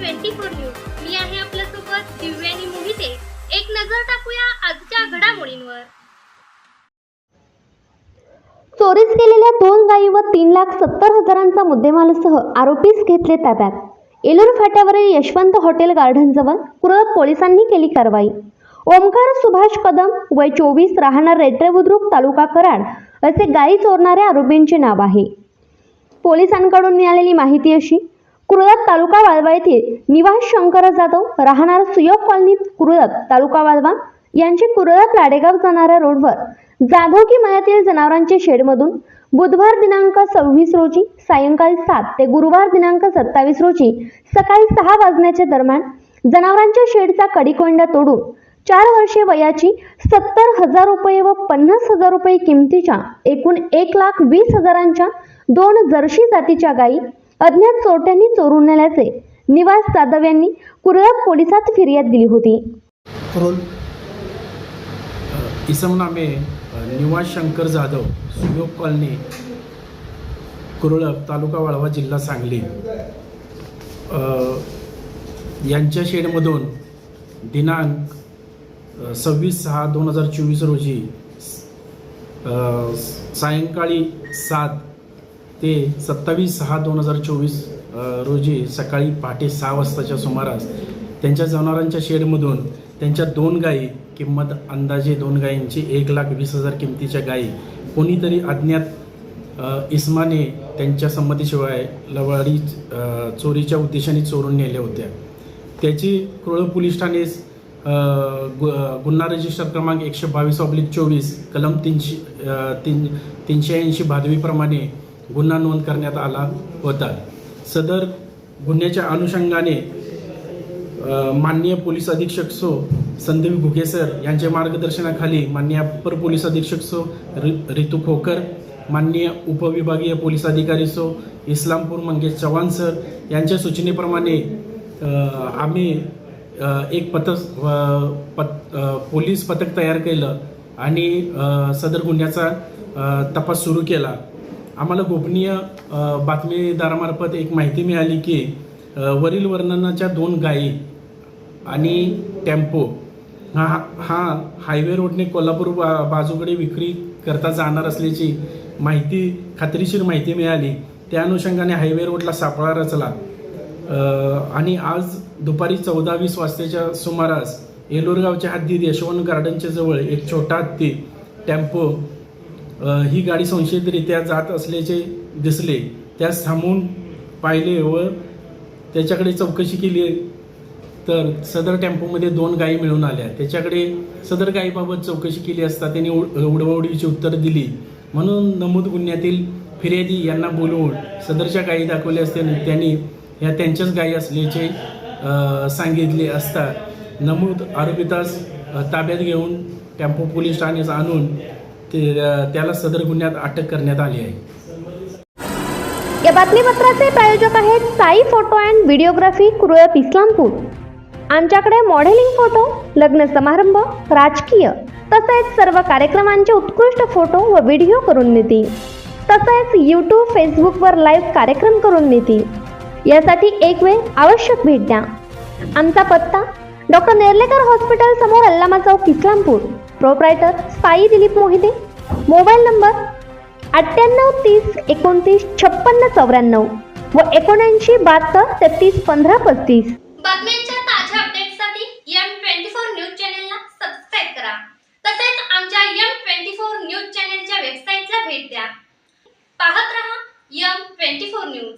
Twenty four news. मी आहे आपल्यासोबत दिव्यानी मोहिते. एक नजर टाकूया आजच्या घडामोडींवर. चोरीस केलेल्या दोन गायी व तीन लाख सत्तर हजारांचा मुद्देमालासह आरोपीस घेतले ताब्यात. एलूर फाट्यावरील यशवंत हॉटेल गार्डनजवळ कुरळ पोलिसांनी केली कारवाई. ओमकार सुभाष कदम वय चोवीस राहणार रेड्रे बुद्रुक तालुका कराड असे गायी चोरणाऱ्या आरोपींचे नाव आहे. पोलिसांकडून मिळालेली माहिती अशी कुरळप तालुका वाळवा येथील निवास शंकर जाधव राहणार सुयोग कॉलनीत कुरळप तालुका वाळवा. यांचे कुरळप लाडेगाव जाणाऱ्या रोडवर जाधव की मयातील जनावरांच्या शेडमधून बुधवार दिनांक सव्वीस रोजी सायंकाळी सात ते गुरुवार दिनांक सत्तावीस रोजी सकाळी सहा वाजण्याच्या दरम्यान जनावरांच्या शेडचा कडीकोंडा तोडून चार वर्षे वयाची सत्तर हजार रुपये व पन्नास हजार रुपये किमतीच्या एकूण एक लाख वीस हजारांच्या दोन जर्शी जातीच्या गायी अज्ञात चोरट्यांनी चोरून नेल्याचे निवास जाधव यांनी कुरळक पोलिसात फिर्याद दिली होती. रोल इसम नामे निवास शंकर जाधव सुयोग कॉलनी कुरळप तालुका वाळवा जिल्हा सांगली. यांच्या शेडमधून दिनांक सव्वीस सहा दोन हजार चोवीस रोजी सायंकाळी सात ते सत्तावीस सहा दोन हजार चोवीस रोजी सकाळी पहाटे सहा वाजताच्या सुमारास त्यांच्या जनावरांच्या शेडमधून त्यांच्या दोन गायी किंमत अंदाजे दोन गायींची एक लाख वीस हजार किमतीच्या गायी कोणीतरी अज्ञात इस्माने त्यांच्या संमतीशिवाय लवाडी चोरीच्या उद्देशाने चोरून नेल्या होत्या. त्याची क्रोळ पोलीस ठाणे गु- गुन्हा रजिस्टर क्रमांक एकशे बावीस ऑब्लिक चोवीस कलम तीनशे तीन तीनशे ऐंशी भादवीप्रमाणे गुन्हा नोंद करण्यात आला होता. सदर गुन्ह्याच्या अनुषंगाने माननीय पोलीस अधीक्षक सो संदीप घुगे सर यांच्या मार्गदर्शनाखाली माननीय अप्पर पोलीस अधीक्षक सो रि रितू खोकर माननीय उपविभागीय पोलीस अधिकारी सो इस्लामपूर मंगेश चव्हाण सर यांच्या सूचनेप्रमाणे आम्ही एक पथक पत पोलीस पथक तयार केलं आणि सदर गुन्ह्याचा तपास सुरू केला. आम्हाला गोपनीय बातमीदारामार्फत एक माहिती मिळाली की वरील वर्णनाच्या दोन गायी आणि टेम्पो हा हा हायवे रोडने कोल्हापूर बा बाजूकडे विक्री करता जाणार असल्याची माहिती खात्रीशीर माहिती मिळाली. त्या अनुषंगाने हायवे रोडला सापळा रचला. आणि आज दुपारी चौदा वीस वाजताच्या सुमारास येलोरगावच्या हद्दीत यशवंत गार्डनच्या जवळ एक छोटा हत्ती टेम्पो ही गाडी संशयितरित्या जात असल्याचे दिसले. त्यास थांबून पाहिले व त्याच्याकडे चौकशी केली. तर सदर टेम्पोमध्ये दोन गायी मिळून आल्या. त्याच्याकडे सदर गायीबाबत चौकशी केली असता त्यांनी उड उत्तर दिली. म्हणून नमूद गुन्ह्यातील फिर्यादी यांना बोलवून सदरच्या गायी दाखवल्या असताना त्यांनी ह्या त्यांच्याच गायी असल्याचे सांगितले असता नमूद आरोपितास ताब्यात घेऊन टेम्पो पोलीस ठाण्यास आणून ते त्याला सदर गुन्ह्यात अटक करण्यात आली आहे. या बातमीपत्राचे प्रायोजक आहेत Sai photo and videography Kurlap Islampur. आमच्याकडे मॉडेलिंग फोटो लग्न समारंभ राजकीय तसेच सर्व कार्यक्रमांचे उत्कृष्ट फोटो व व्हिडिओ करून मिळतील. तसेच यूट्यूब फेसबुकवर लाईव्ह कार्यक्रम करून मिळतील. यासाठी एक वेळ आवश्यक भेट द्या. आमचा पत्ता डॉक्टर नेर्लेकर हॉस्पिटल समोर अल्लामा चौक Islampur. Proprietor Sai Dilip Mohite. Mobile number अठ्ठ्याण्णव तीस एकोणतीस छप्पन्न चौऱ्याण्णव व एकोणऐंशी बहात्तर तेहतीस पंधरा पस्तीस. बातम्यांच्या ताज्या अपडेटसाठी एम ट्वेंटी फोर न्यूज चॅनेलला सबस्क्राईब करा. तसेच आमच्या एम ट्वेंटी फोर न्यूज चॅनेलच्या वेबसाईटला भेट द्या. पाहत रहा एम ट्वेंटी फोर न्यूज